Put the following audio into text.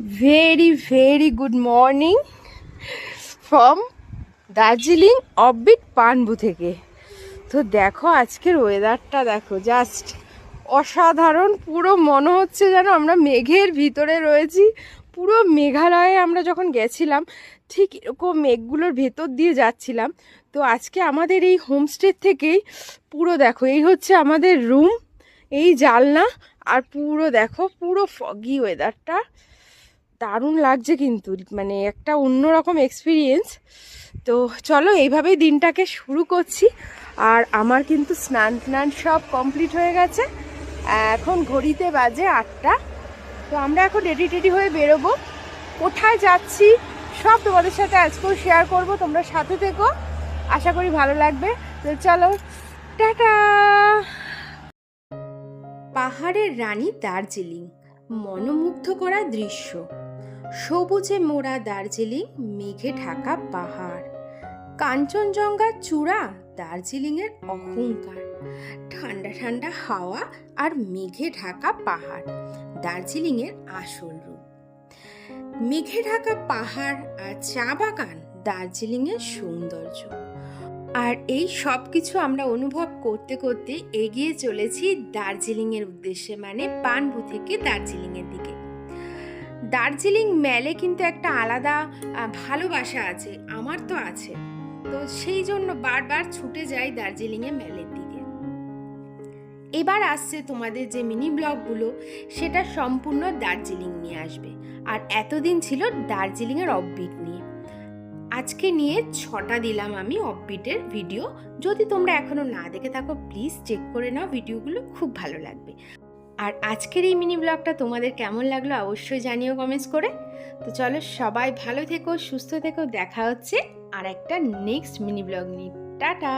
Very very good morning from Darjeeling offbeat পানবু থেকে। তো দেখো আজকের ওয়েদারটা দেখো জাস্ট অসাধারণ, পুরো মনে হচ্ছে যেন আমরা মেঘের ভিতরে রয়েছি। পুরো মেঘালয়ে আমরা যখন গেছিলাম, ঠিক এরকম মেঘগুলোর ভেতর দিয়ে যাচ্ছিলাম। তো আজকে আমাদের এই হোমস্টে থেকেই পুরো দেখো, এই হচ্ছে আমাদের রুম এই জালনা আর পুরো দেখো, পুরো ফগি ওয়েদারটা দারুণ লাগছে কিন্তু মানে একটা অন্যরকম এক্সপিরিয়েন্স তো চলো এইভাবেই দিনটাকে শুরু করছি। আর আমার কিন্তু স্নান টান সব কমপ্লিট হয়ে গেছে। এখন ঘড়িতে বাজে আটটা। তো আমরা এখন রেডি টেডি হয়ে বেরোবো। কোথায় যাচ্ছি সব তোমাদের সাথে আজকেও শেয়ার করব। তোমরা সাথে থেকো। আশা করি ভালো লাগবে। তো চলো, টাটা! পাহাড়ের রানী দার্জিলিং, মনোমুগ্ধ করা দৃশ্য। সবুজে মোড়া দার্জিলিং, মেঘে ঢাকা পাহাড়। কাঞ্চনজঙ্ঘার চূড়া দার্জিলিংয়ের অহংকার। ঠান্ডা ঠান্ডা হাওয়া আর মেঘে ঢাকা পাহাড়, দার্জিলিংয়ের আসল রূপ। মেঘে ঢাকা পাহাড় আর চা বাগান দার্জিলিংয়ের সৌন্দর্য। আর এই সব কিছু আমরা অনুভব করতে করতে এগিয়ে চলেছি দার্জিলিংয়ের উদ্দেশ্যে মানে পানবু থেকে দার্জিলিংয়ের দিকে। দার্জিলিং মেলে কিন্তু একটা আলাদা ভালোবাসা আছে, আমার তো আছে। তো সেই জন্য বারবার ছুটে যাই দার্জিলিংয়ে মেলের দিকে। এবার আসছে তোমাদের যে মিনি ব্লগগুলো, সেটা সম্পূর্ণ দার্জিলিং নিয়ে আসবে। আর এতদিন ছিল দার্জিলিংয়ের অফবিট নিয়ে। আজকে নিয়ে ছটা দিলাম আমি অফবিটের ভিডিও যদি তোমরা এখনও না দেখে থাকো প্লিজ চেক করে নাও ভিডিওগুলো খুব ভালো লাগবে। আর আজকের এই মিনি ব্লগটা তোমাদের কেমন লাগল অবশ্যই জানিও কমেন্টস করে। তো চলো সবাই ভালো থেকো, সুস্থ থেকো, দেখা হচ্ছে আর একটা নেক্সট মিনি ব্লগ নিয়ে। টাটা!